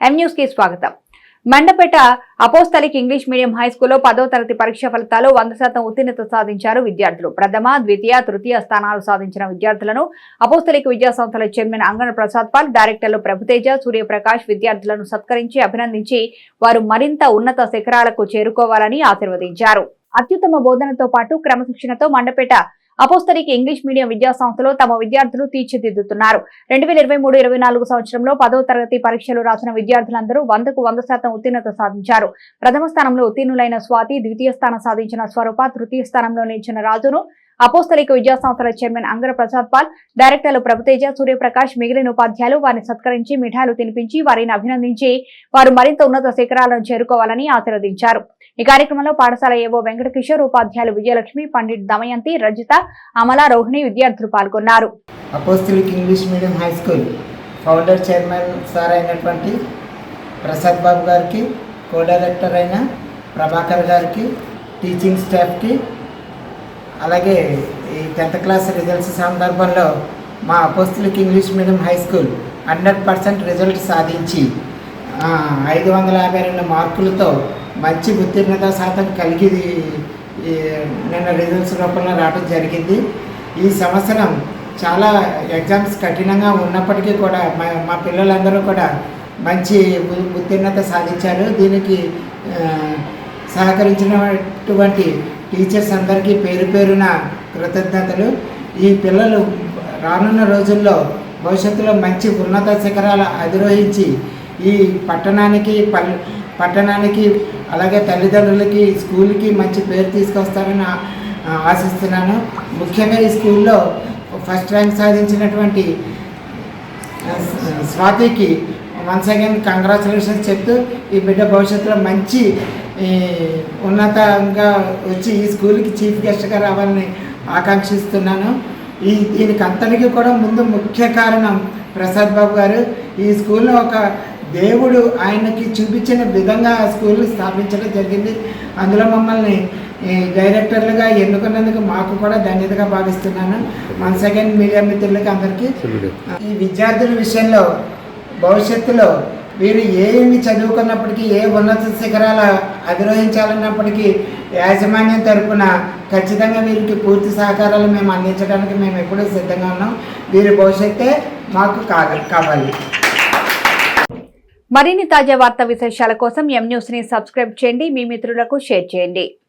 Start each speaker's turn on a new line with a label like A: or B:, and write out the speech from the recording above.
A: ఎం కి స్వాగతం. Mandapeta Apostolic English medium high స్కూల్లో పదో తరగతి పరీక్ష ఫలితాలు వంద శాతం ఉత్తీర్ణత సాధించారు విద్యార్థులు. ప్రథమ ద్వితీయ తృతీయ స్థానాలు సాధించిన విద్యార్థులను అపోస్తలిక్ విద్యా సంస్థల చైర్మన్ అంగన ప్రసాద్ పాల్ డైరెక్టర్లు ప్రభుతేజ సూర్యప్రకాష్ విద్యార్థులను సత్కరించి అభినందించి వారు మరింత ఉన్నత శిఖరాలకు చేరుకోవాలని ఆశీర్వదించారు. అత్యుత్తమ బోధనతో పాటు క్రమశిక్షణతో మండపేట అపోస్తరికి ఇంగ్లీష్ మీడియం విద్యా సంస్థలో తమ విద్యార్థులు తీర్చిదిద్దుతున్నారు. రెండు వేల ఇరవై మూడు ఇరవై నాలుగు సంవత్సరంలో పదో తరగతి పరీక్షలు రాసిన విద్యార్థులందరూ వందకు వంద శాతం ఉత్తీర్ణత సాధించారు. ప్రథమ స్థానంలో ఉత్తీర్ణులైన స్వాతి ద్వితీయ స్థానం సాధించిన స్వరూప తృతీయ స్థానంలో నిలిచిన రాజును అపోస్తలిక విద్యా సంస్థల చైర్మన్ అంగర ప్రసాద్ పాల్ డైరెక్టర్లు ప్రభుతేజ సూర్యప్రకాష్ మిగిలిన ఉపాధ్యాయులు వారిని సత్కరించి మిఠాయిలు తినిపించి వారిని అభినందించి వారు మరింత ఉన్నత శిఖరాలను చేరుకోవాలని ఆశీర్వదించారు. ఈ కార్యక్రమంలో పాఠశాల ఏవో వెంకటకిషోర్ ఉపాధ్యాయులు విజయలక్ష్మి పండిట్ దమయంతి రజిత అమల రోహిణి విద్యార్థులు పాల్గొన్నారు.
B: Apostolic English medium high school founder chairman sir అయినటువంటి ప్రసాద్ బాబు గారికి కో డైరెక్టర్ అయిన ప్రభాకర్ గారికి టీచింగ్ స్టాఫ్కి అలాగే ఈ టెన్త్ క్లాస్ రిజల్ట్స్ సందర్భంలో మా Apostolic English medium high school hundred percent result సాధించి ఐదు వందల యాభై రెండు మార్కులతో మంచి ఉత్తీర్ణత శాతం కలిగి నిన్న రిజల్ట్స్ రూపంలో రావడం జరిగింది. ఈ సంవత్సరం చాలా ఎగ్జామ్స్ కఠినంగా ఉన్నప్పటికీ కూడా మా మా పిల్లలందరూ కూడా మంచి ఉత్తీర్ణత సాధించారు. దీనికి సహకరించినటువంటి టీచర్స్ అందరికీ పేరు పేరున కృతజ్ఞతలు. ఈ పిల్లలు రానున్న రోజుల్లో భవిష్యత్తులో మంచి ఉన్నత శిఖరాలు అధిరోహించి ఈ పట్టణానికి పల్లె పట్టణానికి అలాగే తల్లిదండ్రులకి స్కూల్కి మంచి పేరు తీసుకొస్తారని ఆశిస్తున్నాను. ముఖ్యంగా ఈ స్కూల్లో ఫస్ట్ ర్యాంక్ సాధించినటువంటి స్వాతికి వన్స్ అగైన్ కంగ్రాచులేషన్స్ చెప్తూ ఈ బిడ్డ భవిష్యత్తులో మంచి ఉన్నతంగా వచ్చి ఈ స్కూల్కి చీఫ్ గెస్ట్గా రావాలని ఆకాంక్షిస్తున్నాను. ఈ దీనికి అంతటికీ కూడా ముందు ముఖ్య కారణం ప్రసాద్ బాబు గారు. ఈ స్కూల్ను ఒక దేవుడు ఆయనకి చూపించిన విధంగా ఆ స్కూల్ స్థాపించడం జరిగింది. అందులో మమ్మల్ని డైరెక్టర్లుగా ఎన్నుకున్నందుకు మాకు కూడా ధన్యతగా భావిస్తున్నాను. వన్స్ అగైన్ మీడియా మిత్రులకి అందరికీ. ఈ విద్యార్థుల విషయంలో భవిష్యత్తులో వీరు ఏమి చదువుకున్నప్పటికీ ఏ ఉన్నత శిఖరాల అధిరోహించాలన్నప్పటికీ యాజమాన్యం తరపున ఖచ్చితంగా వీరికి పూర్తి సహకారాలు మేము అందించడానికి మేము ఎప్పుడూ సిద్ధంగా ఉన్నాం. వీరి భవిష్యత్తే మాకు కావాలి.
A: మరిన్ని తాజా వార్తా విశేషాల కోసం ఎం న్యూస్ని సబ్స్క్రైబ్ చేయండి. మీ మిత్రులకు షేర్ చేయండి.